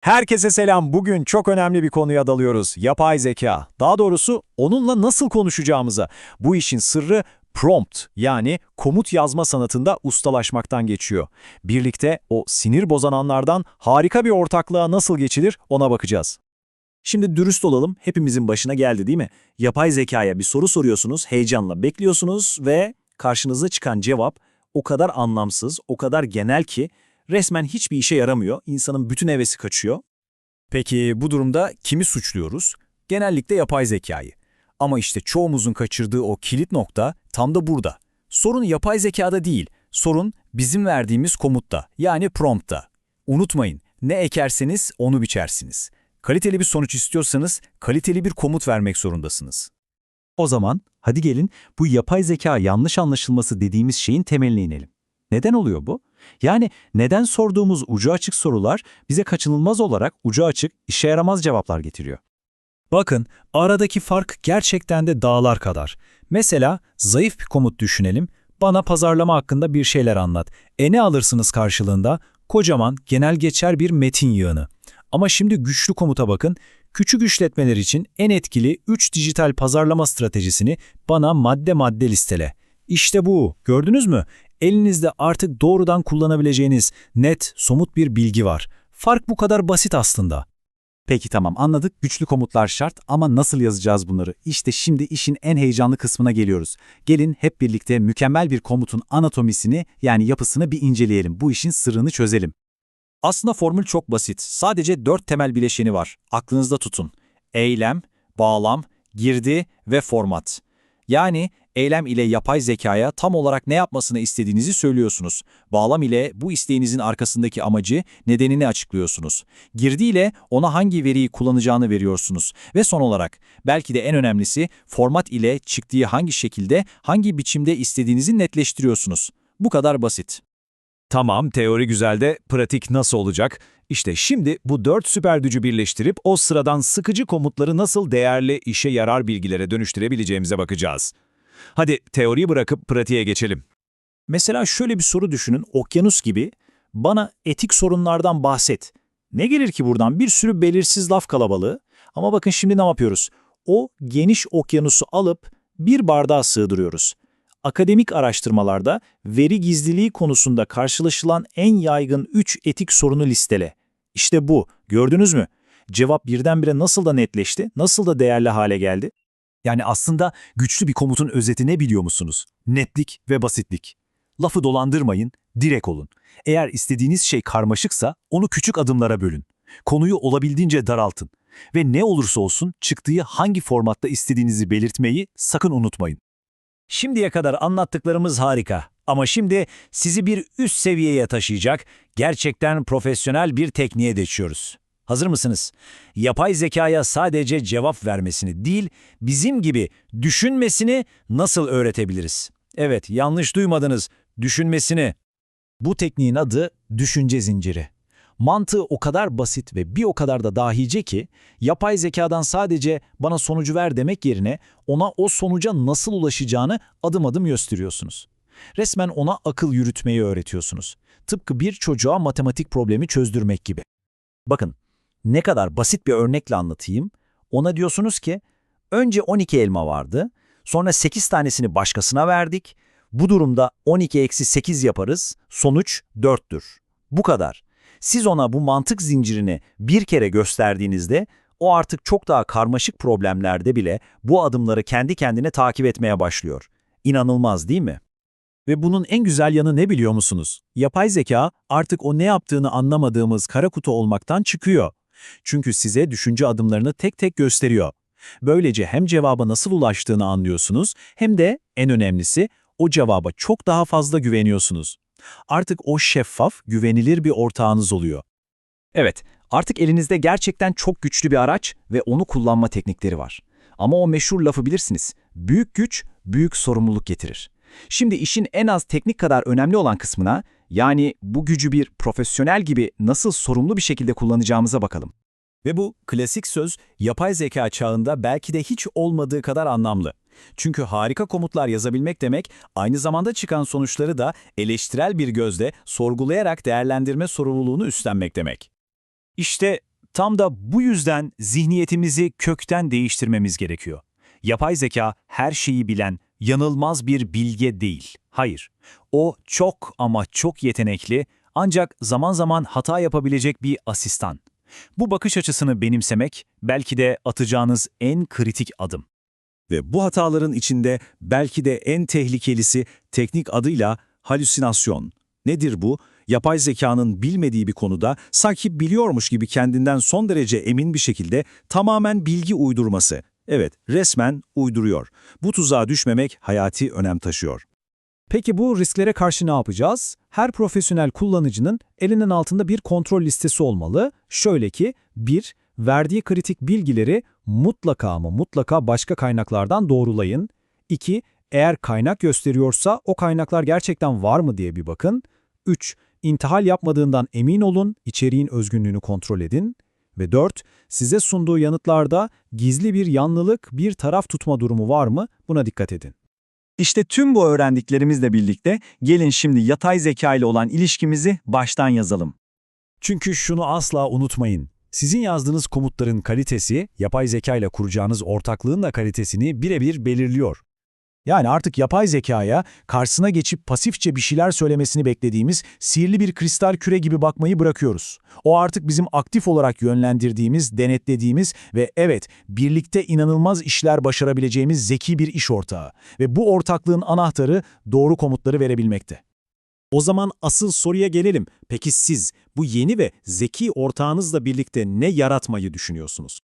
Herkese selam. Bugün çok önemli bir konuya dalıyoruz. Yapay zeka. Daha doğrusu onunla nasıl konuşacağımıza. Bu işin sırrı prompt yani komut yazma sanatında ustalaşmaktan geçiyor. Birlikte o sinir bozan anlardan harika bir ortaklığa nasıl geçilir ona bakacağız. Şimdi dürüst olalım, hepimizin başına geldi değil mi? Yapay zekaya bir soru soruyorsunuz, heyecanla bekliyorsunuz ve karşınıza çıkan cevap o kadar anlamsız, o kadar genel ki resmen hiçbir işe yaramıyor, insanın bütün hevesi kaçıyor. Peki bu durumda kimi suçluyoruz? Genellikle yapay zekayı. Ama işte çoğumuzun kaçırdığı o kilit nokta tam da burada. Sorun yapay zekada değil, sorun bizim verdiğimiz komutta yani promptta. Unutmayın, ne ekerseniz onu biçersiniz. Kaliteli bir sonuç istiyorsanız kaliteli bir komut vermek zorundasınız. O zaman hadi gelin bu yapay zeka yanlış anlaşılması dediğimiz şeyin temeline inelim. Neden oluyor bu? Yani neden sorduğumuz ucu açık sorular bize kaçınılmaz olarak ucu açık, işe yaramaz cevaplar getiriyor? Bakın, aradaki fark gerçekten de dağlar kadar. Mesela zayıf bir komut düşünelim, bana pazarlama hakkında bir şeyler anlat. E ne alırsınız karşılığında? Kocaman, genel geçer bir metin yığını. Ama şimdi güçlü komuta bakın, küçük işletmeler için en etkili 3 dijital pazarlama stratejisini bana madde madde listele. İşte bu, gördünüz mü? Elinizde artık doğrudan kullanabileceğiniz net, somut bir bilgi var. Fark bu kadar basit aslında. Peki tamam anladık güçlü komutlar şart ama nasıl yazacağız bunları? İşte şimdi işin en heyecanlı kısmına geliyoruz. Gelin hep birlikte mükemmel bir komutun anatomisini yani yapısını bir inceleyelim. Bu işin sırrını çözelim. Aslında formül çok basit. Sadece dört temel bileşeni var. Aklınızda tutun. Eylem, bağlam, girdi ve format. Yani eylem ile yapay zekaya tam olarak ne yapmasını istediğinizi söylüyorsunuz. Bağlam ile bu isteğinizin arkasındaki amacı, nedenini açıklıyorsunuz. Girdi ile ona hangi veriyi kullanacağını veriyorsunuz. Ve son olarak, belki de en önemlisi, format ile çıktığı hangi şekilde, hangi biçimde istediğinizi netleştiriyorsunuz. Bu kadar basit. Tamam, teori güzel de pratik nasıl olacak? İşte şimdi bu dört süper gücü birleştirip o sıradan sıkıcı komutları nasıl değerli, işe yarar bilgilere dönüştürebileceğimize bakacağız. Hadi teoriyi bırakıp pratiğe geçelim. Mesela şöyle bir soru düşünün, okyanus gibi, bana etik sorunlardan bahset. Ne gelir ki buradan? Bir sürü belirsiz laf kalabalığı. Ama bakın şimdi ne yapıyoruz? O geniş okyanusu alıp bir bardağa sığdırıyoruz. Akademik araştırmalarda veri gizliliği konusunda karşılaşılan en yaygın 3 etik sorunu listele. İşte bu, gördünüz mü? Cevap birdenbire nasıl da netleşti, nasıl da değerli hale geldi? Yani aslında güçlü bir komutun özeti ne biliyor musunuz? Netlik ve basitlik. Lafı dolandırmayın, direkt olun. Eğer istediğiniz şey karmaşıksa onu küçük adımlara bölün. Konuyu olabildiğince daraltın. Ve ne olursa olsun çıktığı hangi formatta istediğinizi belirtmeyi sakın unutmayın. Şimdiye kadar anlattıklarımız harika. Ama şimdi sizi bir üst seviyeye taşıyacak, gerçekten profesyonel bir tekniğe geçiyoruz. Hazır mısınız? Yapay zekaya sadece cevap vermesini değil, bizim gibi düşünmesini nasıl öğretebiliriz? Evet, yanlış duymadınız, düşünmesini. Bu tekniğin adı düşünce zinciri. Mantığı o kadar basit ve bir o kadar da dahice ki, yapay zekadan sadece bana sonucu ver demek yerine ona o sonuca nasıl ulaşacağını adım adım gösteriyorsunuz. Resmen ona akıl yürütmeyi öğretiyorsunuz. Tıpkı bir çocuğa matematik problemi çözdürmek gibi. Bakın, ne kadar basit bir örnekle anlatayım. Ona diyorsunuz ki, önce 12 elma vardı, sonra 8 tanesini başkasına verdik. Bu durumda 12 eksi 8 yaparız, sonuç 4'tür. Bu kadar. Siz ona bu mantık zincirini bir kere gösterdiğinizde o artık çok daha karmaşık problemlerde bile bu adımları kendi kendine takip etmeye başlıyor. İnanılmaz değil mi? Ve bunun en güzel yanı ne biliyor musunuz? Yapay zeka artık o ne yaptığını anlamadığımız kara kutu olmaktan çıkıyor. Çünkü size düşünce adımlarını tek tek gösteriyor. Böylece hem cevaba nasıl ulaştığını anlıyorsunuz hem de en önemlisi o cevaba çok daha fazla güveniyorsunuz. Artık o şeffaf, güvenilir bir ortağınız oluyor. Evet, artık elinizde gerçekten çok güçlü bir araç ve onu kullanma teknikleri var. Ama o meşhur lafı bilirsiniz. Büyük güç, büyük sorumluluk getirir. Şimdi işin en az teknik kadar önemli olan kısmına, yani bu gücü bir profesyonel gibi nasıl sorumlu bir şekilde kullanacağımıza bakalım. Ve bu klasik söz yapay zeka çağında belki de hiç olmadığı kadar anlamlı. Çünkü harika komutlar yazabilmek demek, aynı zamanda çıkan sonuçları da eleştirel bir gözle sorgulayarak değerlendirme sorumluluğunu üstlenmek demek. İşte Tam da bu yüzden zihniyetimizi kökten değiştirmemiz gerekiyor. Yapay zeka her şeyi bilen, yanılmaz bir bilge değil. Hayır. O çok ama çok yetenekli ancak zaman zaman hata yapabilecek bir asistan. Bu bakış açısını benimsemek belki de atacağınız en kritik adım. Ve bu hataların içinde belki de en tehlikelisi teknik adıyla halüsinasyon. Nedir bu? Yapay zekanın bilmediği bir konuda sanki biliyormuş gibi kendinden son derece emin bir şekilde tamamen bilgi uydurması. Evet, resmen uyduruyor. Bu tuzağa düşmemek hayati önem taşıyor. Peki bu risklere karşı ne yapacağız? Her profesyonel kullanıcının elinin altında bir kontrol listesi olmalı. Şöyle ki 1. Verdiği kritik bilgileri mutlaka ama mutlaka başka kaynaklardan doğrulayın. 2. Eğer kaynak gösteriyorsa o kaynaklar gerçekten var mı diye bir bakın. 3. İntihal yapmadığından emin olun, içeriğin özgünlüğünü kontrol edin. Ve 4. Size sunduğu yanıtlarda gizli bir yanlılık, bir taraf tutma durumu var mı? Buna dikkat edin. İşte tüm bu öğrendiklerimizle birlikte gelin şimdi yapay zeka ile olan ilişkimizi baştan yazalım. Çünkü şunu asla unutmayın. Sizin yazdığınız komutların kalitesi, yapay zeka ile kuracağınız ortaklığın da kalitesini birebir belirliyor. Yani artık yapay zekaya karşısına geçip pasifçe bir şeyler söylemesini beklediğimiz sihirli bir kristal küre gibi bakmayı bırakıyoruz. O artık bizim aktif olarak yönlendirdiğimiz, denetlediğimiz ve evet birlikte inanılmaz işler başarabileceğimiz zeki bir iş ortağı. Ve bu ortaklığın anahtarı doğru komutları verebilmekte. O zaman asıl soruya gelelim. Peki siz bu yeni ve zeki ortağınızla birlikte ne yaratmayı düşünüyorsunuz?